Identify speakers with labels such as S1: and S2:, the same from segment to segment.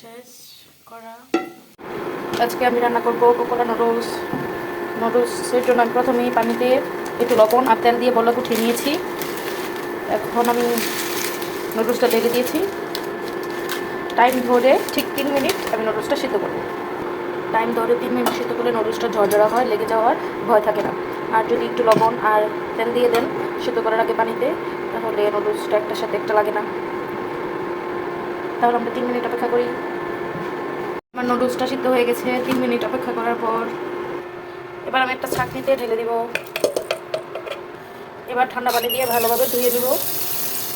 S1: শেষ করা। আজকে আমি রান্না করব কোকোলা নুডলস। নুডলসের জন্য আমি প্রথমেই পানিতে একটু লবণ আর তেল দিয়ে বলক উঠিয়ে নিয়েছি। এখন আমি নুডলসটা ঢেকে দিয়েছি। টাইম ধরে ঠিক তিন মিনিট আমি নুডলসটা সিদ্ধ করব। টাইম ধরে তিন মিনিট সিদ্ধ করলে নুডলসটা ঝরঝরা হয়, লেগে যাওয়ার ভয় থাকে না। আর যদি একটু লবণ আর তেল দিয়ে দেন সিদ্ধ করার আগে পানিতে, তাহলে নুডলসটা একটার সাথে একটা লাগে না। তাহলে আমরা তিন মিনিট অপেক্ষা করি। আমার নুডলসটা সিদ্ধ হয়ে গেছে, তিন মিনিট অপেক্ষা করার পর এবার আমি একটা ছাঁকনিতে ঢেলে দিব। এবার ঠান্ডা পানি দিয়ে ভালোভাবে ধুয়ে দিব,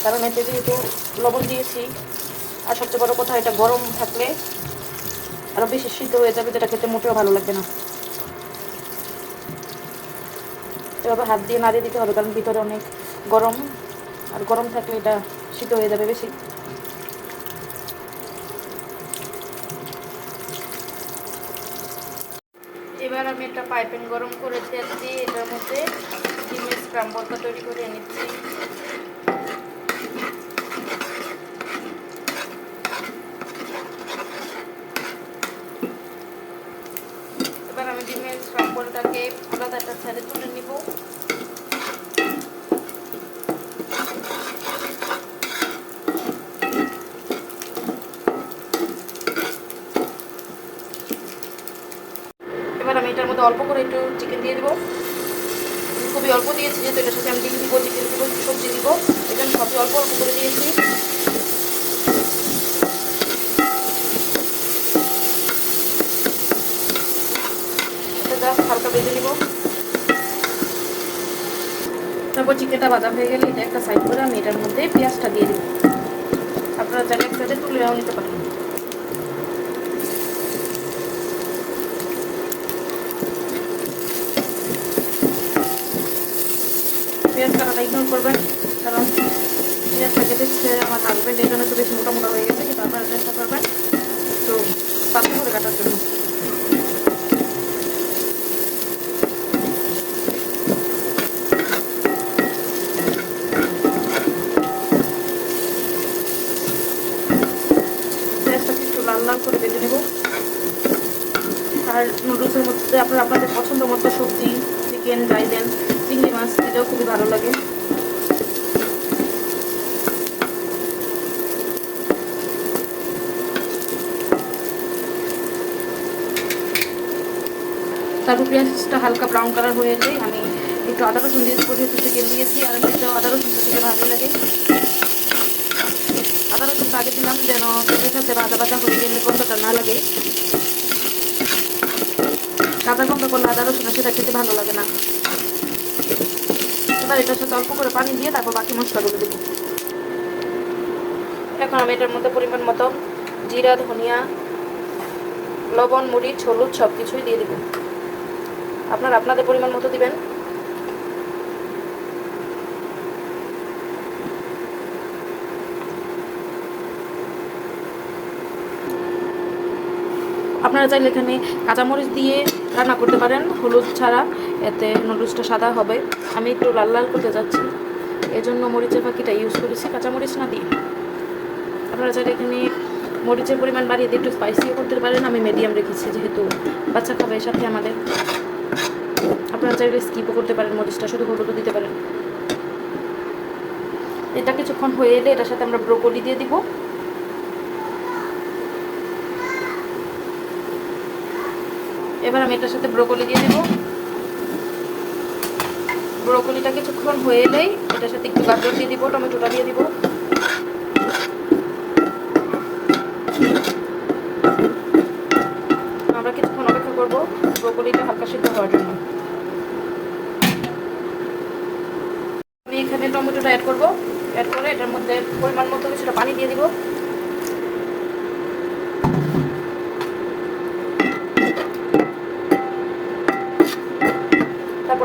S1: কারণ এতে যেহেতু লবণ দিয়েছি, আর সবচেয়ে বড় কথা, এটা গরম থাকলে আরও বেশি সিদ্ধ হয়ে যাবে, যেটা খেতে মোটেও ভালো লাগবে না। এভাবে হাত দিয়ে নাড়িয়ে দিতে হবে, কারণ ভিতরে অনেক গরম, আর গরম থাকলে এটা সিদ্ধ হয়ে যাবে বেশি। পাইপেন গরম করে তেল দিয়ে এটার মধ্যে ডিমের স্ক্রাম্বলটা তৈরি করে নিচ্ছি এবার আমি ডিমের স্ক্রাম্বলটাকে আলাদা একটা ছেড়ে তুলে নিব এবার আমি এটার মধ্যে অল্প করে একটু চিকেন দিয়ে দেবো। খুবই অল্প দিয়েছি, যেহেতু এটার সাথে আমি ডিম দিব চিকেন দিব সবজি দিব। আমি সবই অল্প অল্প করে দিয়েছি। হালকা ভেজে নিব। তারপর চিকেনটা ভাজা হয়ে গেলে এটা একটা সাইড করে আমি এটার মধ্যে পেঁয়াজটা দিয়ে দিব। আপনারা চাইলে এক তুলে নিতে পারেন। পেঁয়াজ ইগনোর করবেন, কারণ আমার হাজব্যান্ড এই জন্য বেশি হয়ে গেছে, কিন্তু আপনারা চেষ্টা করবেন তো করে কাটার জন্য। লাল করে আর নুডলসের মধ্যে আপনারা আপনাদের পছন্দ মতো সবজি চিকেন যাই দেন মাছ এটাও খুবই ভালো লাগে। তারপর পেঁয়াজটা হালকা ব্রাউন কালার হয়ে এলে আমি একটু আদা রসুন দিয়ে উপরে একটু চিকেন দিয়েছি আর আমি একটু আদা রসুনটা দিতে ভালো লাগে। আদা রসুনটা আগে দিলাম যেন তেলের সাথে ভাজা ভাজা হয়ে গেলে গন্ধটা না লাগে। কাঁচা গন্ধ করলে আদা রসুন সেটা খেতে ভালো লাগে না। এবার এটার সাথে অল্প করে পানি দিয়ে তারপর বাকি মশলাগুলো দেবো। এখন আমি এটার মধ্যে পরিমাণ মতো জিরা, ধনিয়া, লবণ, মরিচ, হলুদ সব কিছুই দিয়ে দেবো। আপনারা আপনাদের পরিমাণ মতো দিবেন। আপনারা চাইলে এখানে কাঁচামরিচ দিয়ে রান্না করতে পারেন, হলুদ ছাড়া। এতে নুডলসটা সাদা হবে। আমি একটু লাল লাল করতে যাচ্ছি। এজন্য মরিচের পাখিটা ইউজ করেছি। কাঁচামরিচ না দিয়ে। আপনারা চাইলে এখানে মরিচের পরিমাণ বাড়িয়ে দিয়ে একটু স্পাইসিও করতে পারেন। আমি মিডিয়াম রেখেছি, যেহেতু বাচ্চা খাবে সাথে আমাদের। আপনারা চাইলে স্কিপও করতে পারেন মরিচটা, শুধু হলুদও দিতে পারেন। এটা কিছুক্ষণ হয়ে এলে এটার সাথে আমরা ব্রোকলি দিয়ে দিব। এবার আমি এটার সাথে ব্রোকলি দিয়ে দেবো। ব্রোকলিটা কিছুক্ষণ হয়ে এলেই এটার সাথে একটু গাজর দিয়ে দিব, টমেটোটা দিয়ে দিব। আমরা কিছুক্ষণ অপেক্ষা করব ব্রোকলিটা হালকা সিদ্ধ হওয়ার জন্য। আমি এখানে টমেটোটা অ্যাড করব। অ্যাড করে এটার মধ্যে পরিমাণ মতো কিছুটা পানি দিয়ে দিব।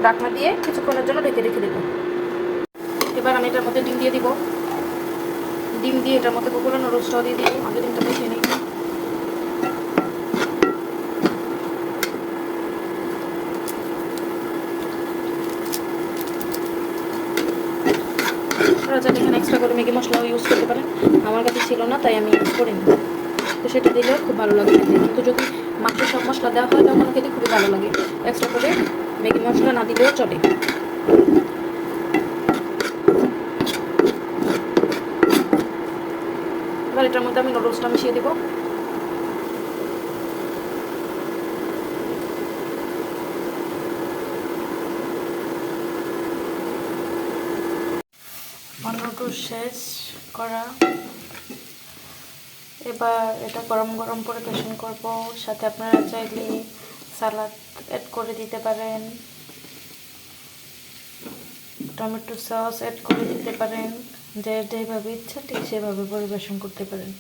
S1: ডাকনা দিয়ে কিছুক্ষণের জন্য ঢেকে রেখে দেবো। এবার আমি এটার মধ্যে ডিম দিয়ে দিব। ডিম দিয়ে এটার মধ্যে কুকুরানো রোস্টটাও দিয়ে দিব। আগে ডিমটা মিশিয়ে নিই। এখানে এক্সট্রা করে ম্যাগি মশলাও ইউজ করতে পারেন। আমার কাছে ছিল না, তাই আমি করিনি। তো সেটা দিলে খুব ভালো লাগে। কিন্তু যদি মাছের সব মশলা দেওয়া হয়, তখন খেতে খুবই ভালো লাগে। এক্সট্রা করে ম্যাগি মশলা না দিলেও চলে। এবার এটার মধ্যে আমি নুডলসটা মিশিয়ে দেবো। শেষ করা। এবার এটা গরম গরম পরিবেশন করব। সাথে আপনারা চাইলে সালাদ অ্যাড করে দিতে পারেন। টমেটো সস অ্যাড করে দিতে পারেন। যে যেভাবে ইচ্ছা ঠিক সেভাবে পরিবেশন করতে পারেন।